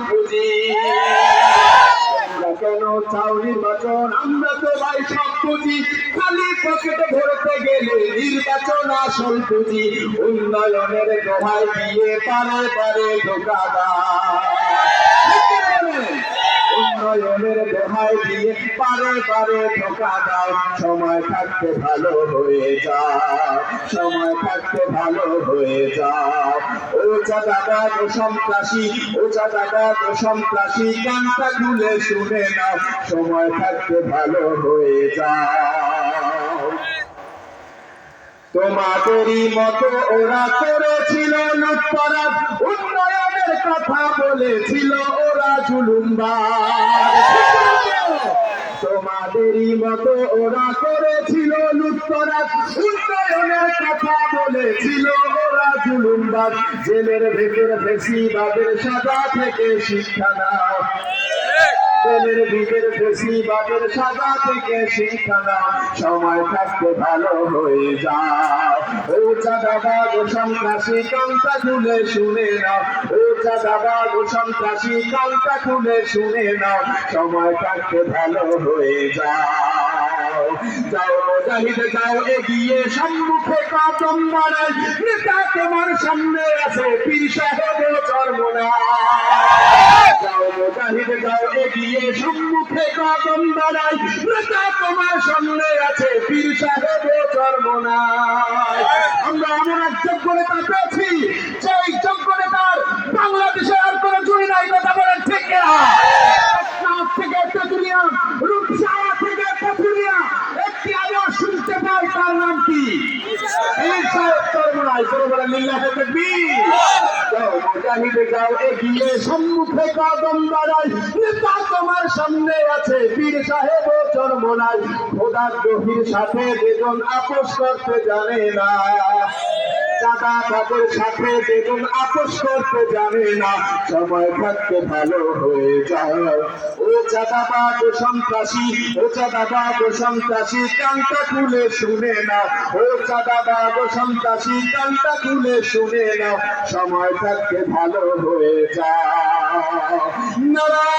বুঝি কেন চাউরি বাচন আমরা তো ভাই সব বুঝি খালি পকেটে ভরতে গেলে নির্বাচন আসল পুঁজি। উন্নয়নের দোহাই দিয়ে পারে পারে উন্নয়নের দোহাই দিয়ে পারে পারে ধোকা দাও? সময় থাকতে ভালো হয়ে যাও সময় থাকতে ভালো হয়ে যাও ও তো সন্ত্রাসী, ও তো সন্ত্রাসী, গানটা খুলে শুনে নাও। সময় থাকতে ভালো হয়ে যাও তোমাদেরই মতো ওরা করেছিল লুটপারাত উন্নয়নের কথা বলেছিল ওরা জুলুমবার তোমাদেরই মতো ওরা করেছিল লুটপারাত উন্নয়নের কথা বলেছিল ওরা জুলুমবার জেলের ভেতর বেশিবাদের সাজা থেকে শিক্ষা নাও। জেলের ভিতর থেকে শিক্ষা নাও। সময় থাকতে ভালো হয়ে যাও। ও চাঁদাবাগ ও সন্ত্রাসী কান্তা শুনে নাও। ও চাঁদাবাগ ও সন্ত্রাসী কান্তা খুলে শুনে নাও। সময় থাকতে ভালো হয়ে যাও। যাও মুজাহিদ যাও এগিয়ে। সম্মুখে কদম বাড়াই নেতা তোমার সামনে আছে, পীর সাহেব চর্মনা যাও মুজাহিদ যাও এগিয়ে। সম্মুখে কদম বাড়াই নেতা তোমার সামনে আছে, পীর সাহেব চর্মনায় আমরা এমন এক নেতা পেয়েছি সম্মুখে কদম নেতা তোমার সামনে আছে পীর সাহেব ও চরমনাই খোদার গভীর সাথে দুজন আপোষ করতে জানে না চাঁদা তাদের সাথে বেদন আপোষ করতে জানে না। সময় থাকতে ভালো হয়ে যায়। ও চাঁদাবাদ ও সন্ত্রাসী, ও চাঁদাবাদ ও সন্ত্রাসী কান্তা খুলে শুনে না। ও চাঁদাবাদ ও সন্ত্রাসী কান্তা খুলে শুনে না। সময় থাকতে ভালো হয়ে যায়।